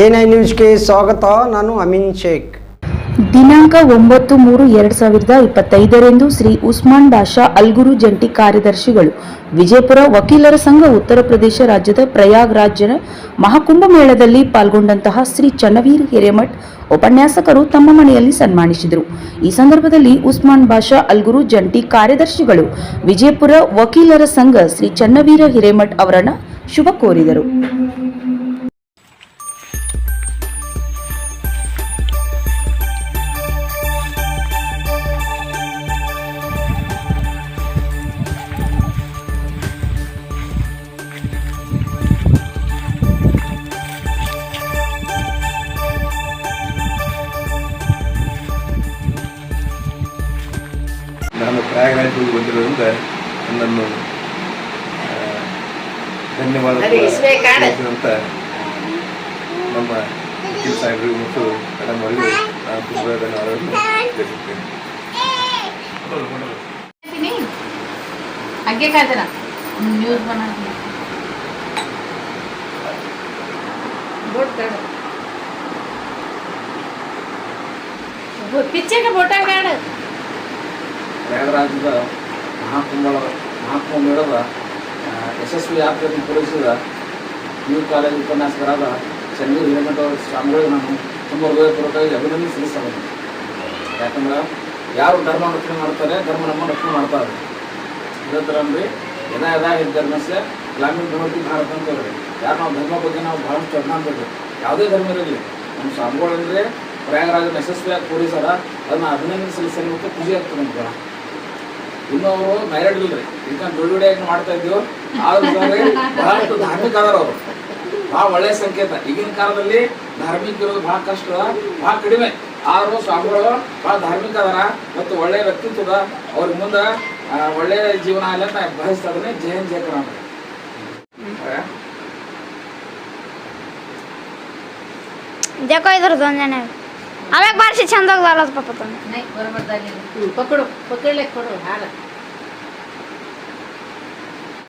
N I ನ್ಯೂಸ್ಗೆ ಸ್ವಾಗತ, ನಾನು ಅಮಿನ್ ಶೇಖ್. ದಿನಾಂಕ ಒಂಬತ್ತು ಮೂರು ಎರಡು ಸಾವಿರದ ಇಪ್ಪತ್ತೈದರಂದು ಶ್ರೀ ಉಸ್ಮಾನ್ ಬಾಷಾ ಅಲ್ಗುರು ಜಂಟಿ ಕಾರ್ಯದರ್ಶಿಗಳು, ವಿಜಯಪುರ ವಕೀಲರ ಸಂಘ ಉತ್ತರ ಪ್ರದೇಶ ರಾಜ್ಯದ ಪ್ರಯಾಗ್ರಾಜ್ನ ಮಹಾಕುಂಭ ಮೇಳದಲ್ಲಿ ಪಾಲ್ಗೊಂಡಂತಹ ಶ್ರೀ ಚನ್ನವೀರ್ ಹಿರೇಮಠ್ ಉಪನ್ಯಾಸಕರು ತಮ್ಮ ಮನೆಯಲ್ಲಿ ಸನ್ಮಾನಿಸಿದರು. ಈ ಸಂದರ್ಭದಲ್ಲಿ ಉಸ್ಮಾನ್ ಬಾಷಾ ಅಲ್ಗುರು ಜಂಟಿ ಕಾರ್ಯದರ್ಶಿಗಳು, ವಿಜಯಪುರ ವಕೀಲರ ಸಂಘ ಶ್ರೀ ಚನ್ನವೀರ ಹಿರೇಮಠ್ ಅವರನ್ನು ಶುಭ ಕೋರಿದರು. ನಾನು ಪ್ರಯಾಗರಾಜಿಗೆ ಬಂದಿರೋದ್ರಿಂದ ನನ್ನನ್ನು ಧನ್ಯವಾದ ಅಂತ ನಮ್ಮ ವಕೀಲ್ ಸಾಹೇಬರಿಗೂ ಮತ್ತು ಮೇಡಮ್ ಅವರಿಗೂ ನಾನು ತುಂಬ ಧನ್ಯವಾದಗಳನ್ನು ತಿಳಿಸುತ್ತೇನೆ ಅಗ್ಗೆ ಬೋಟ ಕಾಡು. ಪ್ರಯಾಗರಾಜದ ಮಹಾಕುಂಭ ಮೇಳದ ಯಶಸ್ವಿ ಯಾತ್ರೆಯನ್ನು ಪೂರೈಸಿದ ನ್ಯೂ ಕಾಲೇಜ್ ಉಪನ್ಯಾಸಕರಾದ ಚನ್ನೀರ್ ಹಿರೇಮಠ ಸ್ವಾಮಿಗಳಿಗೆ ನಾನು ತುಂಬ ಹೃದಯಪೂರ್ವಕವಾಗಿ ಅಭಿನಂದನೆ ಸಲ್ಲಿಸಬಹುದು ಯಾಕಂದ್ರೆ ಯಾರು ಧರ್ಮ ರಕ್ಷಣೆ ಮಾಡ್ತಾರೆ, ಧರ್ಮ ನಮ್ಮ ರಕ್ಷಣೆ ಮಾಡ್ತಾರೆ. ಇದೇ ಥರ ಅಂದ್ರೆ ಯದಾ ಯದಾ ಹಿ ಧರ್ಮಸ್ಯ ಗ್ರಾಮೀಣ ಪ್ರವೃತ್ತಿ ಭಾರತ ಅಂತ ಹೇಳಿ ಯಾರು ನಾವು ಧರ್ಮ ಬಗ್ಗೆ ನಾವು ಬಹಳಷ್ಟು ಅಭಿಮಾನ ಅಂತೇಳಿ ಯಾವುದೇ ಧರ್ಮ ಇರಲಿ, ನಮ್ಮ ಸ್ವಾಮಿಗಳಂದರೆ ಪ್ರಯಾಗರಾಜನ ಯಶಸ್ವಿಯಾಗಿ ಪೂರೈಸಾರ ಅದನ್ನು ಅಭಿನಂದನೆ ಸಲ್ಲಿಸಲು ಮತ್ತು ಖುಷಿ ಆಗ್ತದೆ ನಮ್ಗೆ ಇನ್ನು ಅವರು ಮ್ಯಾರೇಡ್ ಇಲ್ರಿ ಇದನ್ನ ಬಿಡುಗಡೆಯಾಗಿ ಮಾಡ್ತಾ ಇದ್ದೀವಿ ಆದ್ರೂ ಸಹ ಬಹಳಷ್ಟು ಧಾರ್ಮಿಕ ಅದಾರ ಅವರು ಬಹಳ ಒಳ್ಳೆಯ ಸಂಕೇತ ಈಗಿನ ಕಾಲದಲ್ಲಿ ಧಾರ್ಮಿಕ ಇರೋದು ಬಹಳ ಕಷ್ಟ ಬಹಳ ಕಡಿಮೆ ಆದ್ರೂ ಸ್ವಾಮಿಗಳು ಬಹಳ ಧಾರ್ಮಿಕ ಅದಾರ ಮತ್ತು ಒಳ್ಳೆಯ ವ್ಯಕ್ತಿತ್ವದ ಅವ್ರ ಮುಂದೆ ಆ, ಒಳ್ಳೆಯ ಜೀವನ ಆಗಲಿ ಅಂತ ಬಯಸ್ತಾ ಇದ್ದೀನಿ ಜಯ ಹಿಂದ್ ಜಯ ಕರ್ನಾಟಕ देखो इधर दोन जण आम्ही एक बारशे छंद झालाच पप्पा तुम्ही नाही बरोबर झाली पकडू पकडले पकडू हाड